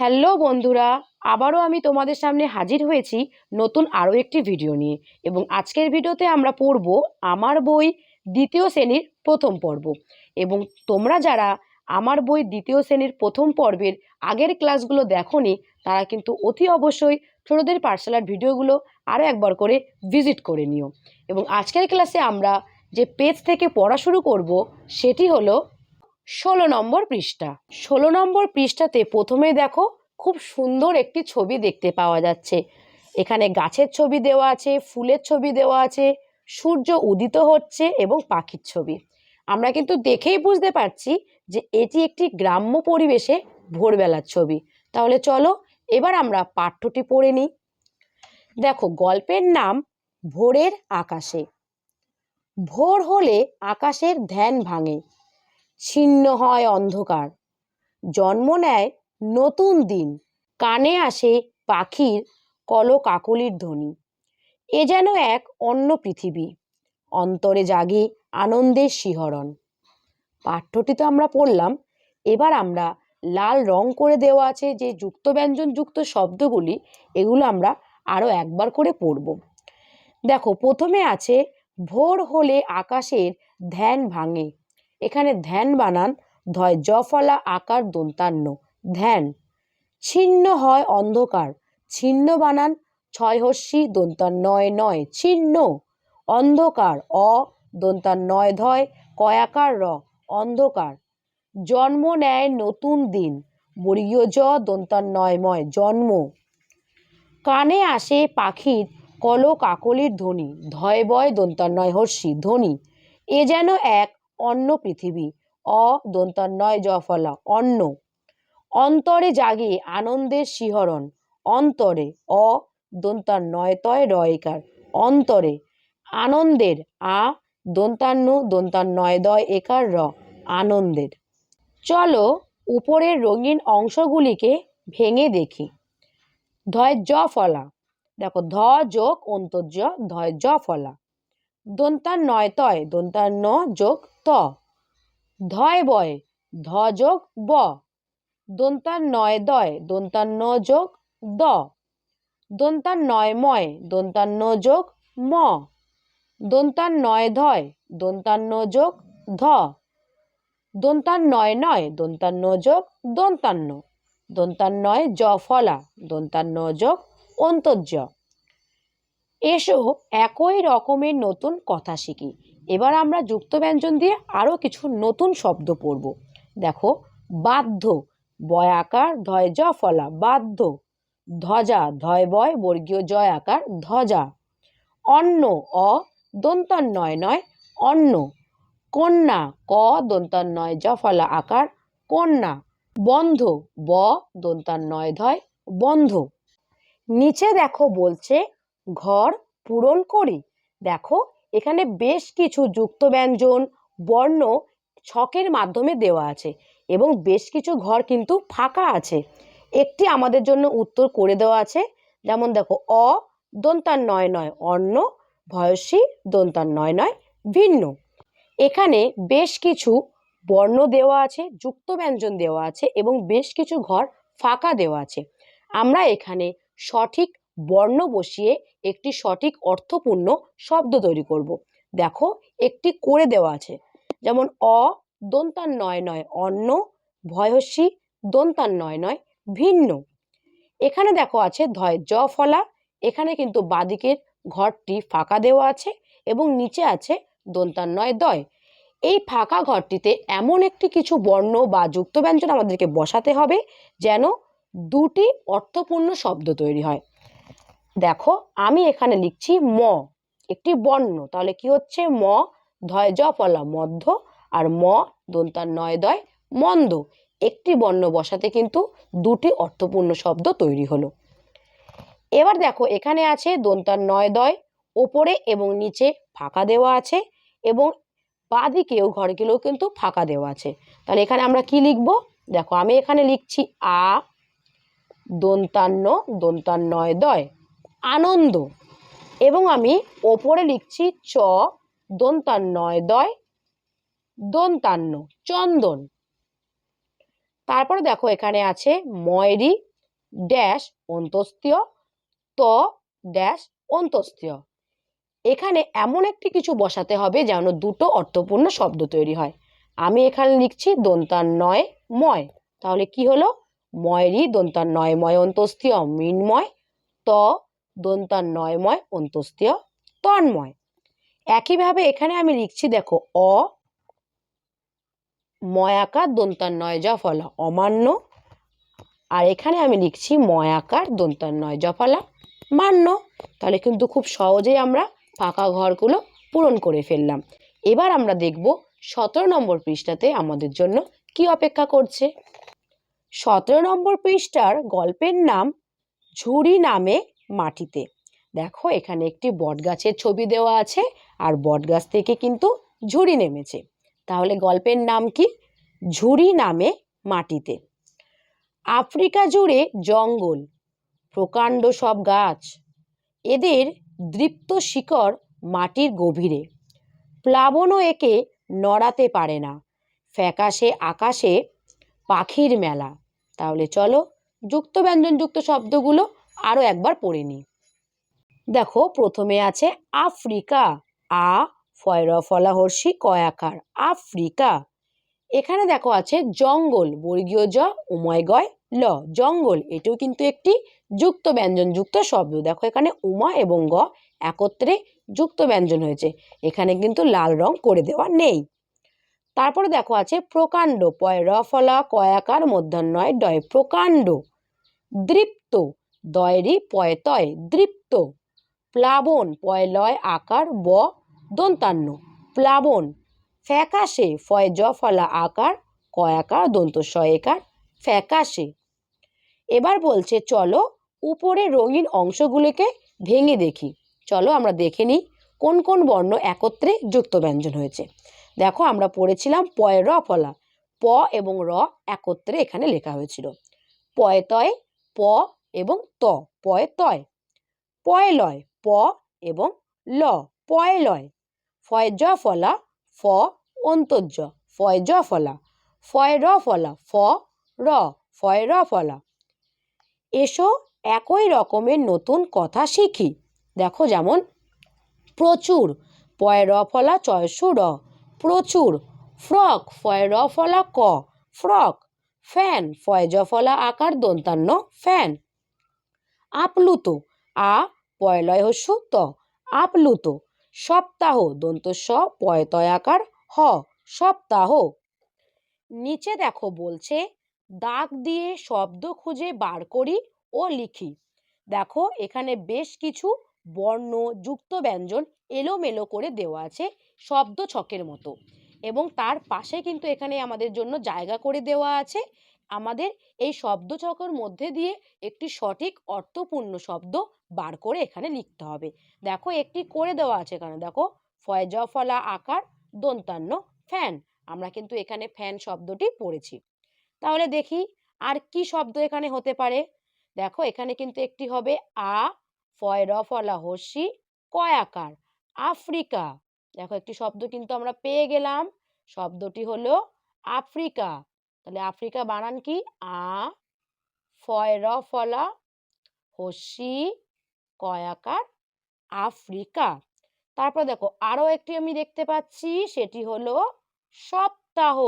Hello বন্ধুরা, আবারও আমি তোমাদের সামনে হাজির হয়েছি নতুন আরও একটি ভিডিও নিয়ে এবং আজকের ভিডিওতে আমরা পড়ব আমার বই দ্বিতীয় শ্রেণির প্রথম পর্ব। এবং তোমরা যারা আমার বই দ্বিতীয় শ্রেণির প্রথম পর্বের আগের ক্লাসগুলো দেখোনি, তারা কিন্তু অতি অবশ্যই ছোটোদের পাঠশালার ভিডিওগুলো আরও একবার করে ভিজিট করে নিও। এবং আজকের ক্লাসে আমরা যে পেজ থেকে পড়া শুরু করব, সেটি হলো ষোলো নম্বর পৃষ্ঠা। ষোলো নম্বর পৃষ্ঠাতে প্রথমে দেখো খুব সুন্দর একটি ছবি দেখতে পাওয়া যাচ্ছে। এখানে গাছের ছবি দেওয়া আছে, ফুলের ছবি দেওয়া আছে, সূর্য উদিত হচ্ছে এবং পাখির ছবি। আমরা কিন্তু দেখেই বুঝতে পারছি যে এটি একটি গ্রাম্য পরিবেশে ভোরবেলার ছবি। তাহলে চলো এবার আমরা পাঠ্যটি পড়ে নিই। দেখো, গল্পের নাম ভোরের আকাশে। ভোর হলে আকাশের ধ্যান ভাঙে। ছিন্ন হয় অন্ধকার। জন্ম নেয় নতুন দিন। কানে আসে পাখির কলকাকলির ধ্বনি। এ যেন এক অন্য পৃথিবী। অন্তরে জাগে আনন্দের শিহরণ। পাঠ্যটি তো আমরা পড়লাম। এবার আমরা লাল রং করে দেওয়া আছে যে যুক্ত ব্যঞ্জন যুক্ত শব্দগুলি, এগুলো আমরা আরও একবার করে পড়ব। দেখো, প্রথমে আছে, ভোর হলে আকাশের ধ্যান ভাঙে। এখানে ধ্যান বানান, ধয় জফলা আকার দন্তান্ন। ধ্যান, ছিন্ন হয় অন্ধকার। ছিন্ন বানান, ছয় হস্যি নয় নয়। ছিন্ন, অন্ধকার, অ দন্তান নয় ধয় কয়াকার র, অন্ধকার। জন্ম নেয় নতুন দিন, বর্গীয় জ দন্তান নয় ময়, জন্ম। কানে আসে পাখির কল কাকলির ধ্বনি, ধয় বয় দন্তান নয় হর্ষি ধ্বনি। এ যেন এক অন্য পৃথিবী। অ দন্তান্নয় জফলা অন্য অন্তরে জাগে আনন্দের শিহরণ। অন্তরে অ দন্তান্নয় তয় রয়কার। অন্তরে আনন্দের আ দন্তান্ন দন্তার নয় দয় একার র, আনন্দের। চলো উপরের রঙিন অংশগুলিকে ভেঙে দেখি। ধয় জ ফলা। দেখো, ধ যোগ অন্তর্য, ধয় জ ফলা। দন্তান নয় তয় দন্তান ন যোগ ত। ধয় বয় ধ যোগ ব। দন্তান নয় দয় দন্তান ন যোগ দ। দন্তান নয় ময় দন্তান ন যোগ ম। দন্তান নয় ধয় দন্তান ন যোগ ধ। দন্তান নয় নয় দন্তান্ন যোগ দন্তান্ন। নয় জ ফলা দন্তান্ন যোগ অন্তর্য। এসো একই রকমের নতুন কথা শিখি। এবার আমরা যুক্ত ব্যঞ্জন দিয়ে আরও কিছু নতুন শব্দ পড়ব। দেখো, বাধ্য, বয় আকার, ধয় জ ফলা, বাধ্য, ধ্বজা, ধয় বয়, বর্গীয় জয় আকার, ধ্বজা, অন্ন, অ দন্তান্নয় নয় নয় অন্ন, কন্যা, ক দন্তান্নয় জ ফলা আকার, কন্যা, বন্ধ, ব দন্তান্নয় ধয়, বন্ধ। নিচে দেখো বলছে, ঘর পূরণ করি, দেখো এখানে বেশ কিছু যুক্ত ব্যঞ্জন, বর্ণ ছকের মাধ্যমে দেওয়া আছে এবং বেশ কিছু ঘর কিন্তু ফাঁকা আছে। একটি আমাদের জন্য উত্তর করে দেওয়া আছে, যেমন দেখো, অ দন্তার নয় নয় অন্য ভয়সী দন্তার নয় নয় ভিন্ন। এখানে বেশ কিছু বর্ণ দেওয়া আছে, যুক্ত ব্যঞ্জন দেওয়া আছে এবং বেশ কিছু ঘর ফাঁকা দেওয়া আছে। আমরা এখানে সঠিক বর্ণ বসিয়ে একটি সঠিক অর্থপূর্ণ শব্দ তৈরি করব। দেখো, একটি করে দেওয়া আছে। যেমন, অ দন্তান নয় নয় অন্য ভয়সী দন্তান নয় নয় ভিন্ন। এখানে দেখো আছে ধয়, জ ফলা। এখানে কিন্তু বাদিকের ঘরটি ফাঁকা দেওয়া আছে এবং নিচে আছে দন্তান নয় দয়। এই ফাঁকা ঘরটিতে এমন একটি কিছু বর্ণ বা যুক্ত ব্যঞ্জন আমাদেরকে বসাতে হবে যেন দুটি অর্থপূর্ণ শব্দ তৈরি হয়। দেখো, আমি এখানে লিখছি ম, একটি বর্ণ। তাহলে কি হচ্ছে? ম, ধয়, জ মধ্য আর ম, দন্তার, নয়, দয়, মন্দ। একটি বর্ণ বসাতে কিন্তু দুটি অর্থপূর্ণ শব্দ তৈরি হলো। এবার দেখো, এখানে আছে দন্তার, নয়, দয়, ওপরে এবং নিচে ফাঁকা দেওয়া আছে এবং বাদিকেও ঘরগুলোও কিন্তু ফাঁকা দেওয়া আছে। তাহলে এখানে আমরা কি লিখব? দেখো, আমি এখানে লিখছি আ দন্তান্ন দন্তান্নয় দয়। আনন্দ। এবং আমি ওপরে লিখছি চ দন্তান্নয় দয়, দন্তান্ন, চন্দন। তারপরে দেখো এখানে আছে ময়রি ড্যাশ অন্তস্তীয় ত ড্যাশ অন্তস্তীয় এখানে এমন একটি কিছু বসাতে হবে যেন দুটো অর্থপূর্ণ শব্দ তৈরি হয়। আমি এখানে লিখছি দন্তান্নয় ময়। তাহলে কি হলো? ময়েরই দন্তান্নয় ময় অন্তস্তীয় মৃন্ময়, ত দন্তান্নয়ময় অন্তস্তীয় তন্ময়। একইভাবে এখানে আমি লিখছি, দেখো, অ, ময়াকার দন্তান্নয় জফলা অমান্য। আর এখানে আমি লিখছি, ময়াকার দন্তান্নয় জফলা মান্য। তাহলে কিন্তু খুব সহজেই আমরা ফাঁকা ঘরগুলো পূরণ করে ফেললাম। এবার আমরা দেখব সতেরো নম্বর পৃষ্ঠাতে আমাদের জন্য কি অপেক্ষা করছে। সতেরো নম্বর পৃষ্ঠার গল্পের নাম ঝুড়ি নামে মাটিতে। দেখো, এখানে একটি বটগাছের ছবি দেওয়া আছে আর বটগাছ থেকে কিন্তু ঝুড়ি নেমেছে। তাহলে গল্পের নাম কি? ঝুড়ি নামে মাটিতে। আফ্রিকা জুড়ে জঙ্গল, প্রকাণ্ড সব গাছ, এদের দৃপ্ত শিকড় মাটির গভীরে। প্লাবনও একে নড়াতে পারে না। ফ্যাকাশে আকাশে পাখির মেলা। তাহলে চলো যুক্ত ব্যঞ্জনযুক্ত শব্দগুলো আরও একবার পড়ে নিই। দেখো, প্রথমে আছে আফ্রিকা। আ ফয়র ফলা হর্ষি কয়াকার। আফ্রিকা। এখানে দেখো আছে জঙ্গল, বর্গীয় জ উময় গয় ল। জঙ্গল, এটিও কিন্তু একটি যুক্ত ব্যঞ্জন, যুক্ত শব্দ। দেখো এখানে উমা এবং গ একত্রে যুক্ত ব্যঞ্জন হয়েছে। এখানে কিন্তু লাল রং করে দেওয়া নেই। তারপরে দেখো আছে প্রকাণ্ড পয় র ফলা কয়াকার, মধ্যাহ্নয়, ডয়, প্রকাণ্ড। দৃপ্ত। দয়রি পয়তয় দৃপ্ত। প্লাবন পয় লয় আকার, ব দন্তান্ন। প্লাবন ফ্যাকাশে ফয় জ ফলা আকার কয়াকার দন্ত একার, ফ্যাকাশে। এবার বলছে, চলো উপরে রঙিন অংশগুলিকে ভেঙে দেখি। চলো আমরা দেখে নিই কোন কোন বর্ণ একত্রে যুক্ত ব্যঞ্জন হয়েছে। দেখো, আমরা পড়েছিলাম পয় র ফলা। প এবং র একত্রে এখানে লেখা হয়েছিল। পয় তয়, প এবং ত, পয় তয়। পয় লয়, প এবং ল, পয় লয়। ফয় জ ফলা, ফ অন্তর্য। ফয় জ ফলা, ফয় র ফলা, ফ র, ফয় র ফলা। এসো একই রকমের নতুন কথা শিখি। দেখো যেমন, প্রচুর, পয় র ফলা চয়সু র। প্রচুর, ফ্রক, ফয় র ফলা ক। ফ্রক, ফ্যান, ফয় জ ফলা আকার দন্তান্ন, ফ্যান। আপ্লুত। আ, পয়লয় হস্যু ত আপ্লুত। সপ্তাহ, দন্ত স, পয়তয় আকার, হ, সপ্তাহ। নিচে দেখো বলছে, দাগ দিয়ে শব্দ খুঁজে বার করি ও লিখি। দেখো, এখানে বেশ কিছু বর্ণ, যুক্ত ব্যঞ্জন এলোমেলো করে দেওয়া আছে শব্দ ছকের মতো। এবং তার পাশে কিন্তু এখানে আমাদের জন্য জায়গা করে দেওয়া আছে আমাদের এই শব্দ ছকের মধ্যে দিয়ে একটি সঠিক অর্থপূর্ণ শব্দ বার করে এখানে লিখতে হবে। দেখো একটি করে দেওয়া আছে এখানে। দেখো ফয়জ ফলা আকার, দন্তান্ন, ফ্যান। আমরা কিন্তু এখানে ফ্যান শব্দটি পড়েছি। তাহলে দেখি আর কি শব্দ এখানে হতে পারে। দেখো এখানে কিন্তু একটি হবে আ ফয় ফলা হস্যি, কয় আকার? আফ্রিকা। দেখো একটি শব্দ কিন্তু আমরা পেয়ে গেলাম। শব্দটি হলো আফ্রিকা। তাহলে আফ্রিকা বানান কি? আ ফয় র ফলা হসি কয় আকার আফ্রিকা। তারপর দেখো আরও একটি আমি দেখতে পাচ্ছি, সেটি হলো সপ্তাহ।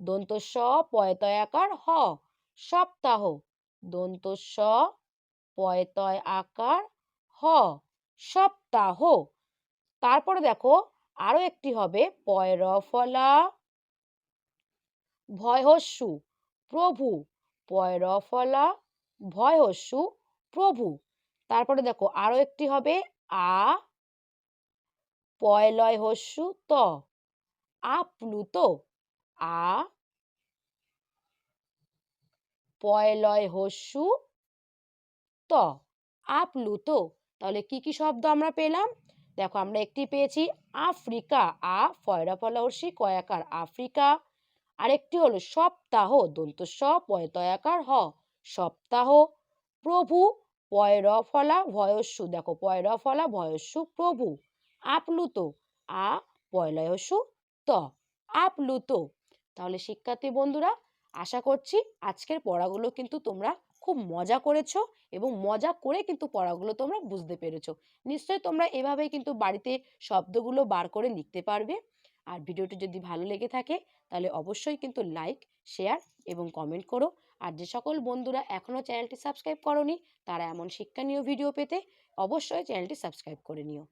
দন্ত স পয়তয় আকার হ। সপ্তাহ। দন্ত স পয়তয় আকার হ। সপ্তাহ। তারপরে দেখো আরও একটি হবে পয় র ভয়হস্যু, প্রভু। পয় র ভয়হস্যু, প্রভু। তারপরে দেখো, আরও একটি হবে আ পয়লয় হস্যু ত। আপ্লুত, আ পয়লয় হস্যু ত। আপ্লুত। তাহলে কি কি শব্দ আমরা পেলাম? দেখো, আমরা একটি পেয়েছি আফ্রিকা, আ ফয়রা ফলাহর্ষি কয়াকার আফ্রিকা আরেকটি হলো সপ্তাহ দন্ত স পয়তয়াকার হ। সপ্তাহ প্রভু পয়র ফলা ভয়স্যু। দেখো পয়র ফলা ভয়স্যু প্রভু। আপ্লুত, আ পয়লয়স্যু ত। আপ্লুত। তাহলে শিক্ষার্থী বন্ধুরা, আশা করছি আজকের পড়াগুলো কিন্তু তোমরা খুব মজা করেছ এবং মজা করে কিন্তু পড়াগুলো তোমরা বুঝতে পেরেছ। নিশ্চয়ই তোমরা এভাবেই কিন্তু বাড়িতে শব্দগুলো বার করে লিখতে পারবে। আর ভিডিওটি যদি ভালো লেগে থাকে তাহলে অবশ্যই কিন্তু লাইক শেয়ার এবং কমেন্ট করো। আর যে সকল বন্ধুরা এখনও চ্যানেলটি সাবস্ক্রাইব করনি, তারা এমন শিক্ষণীয় ভিডিও পেতে অবশ্যই চ্যানেলটি সাবস্ক্রাইব করে নিও।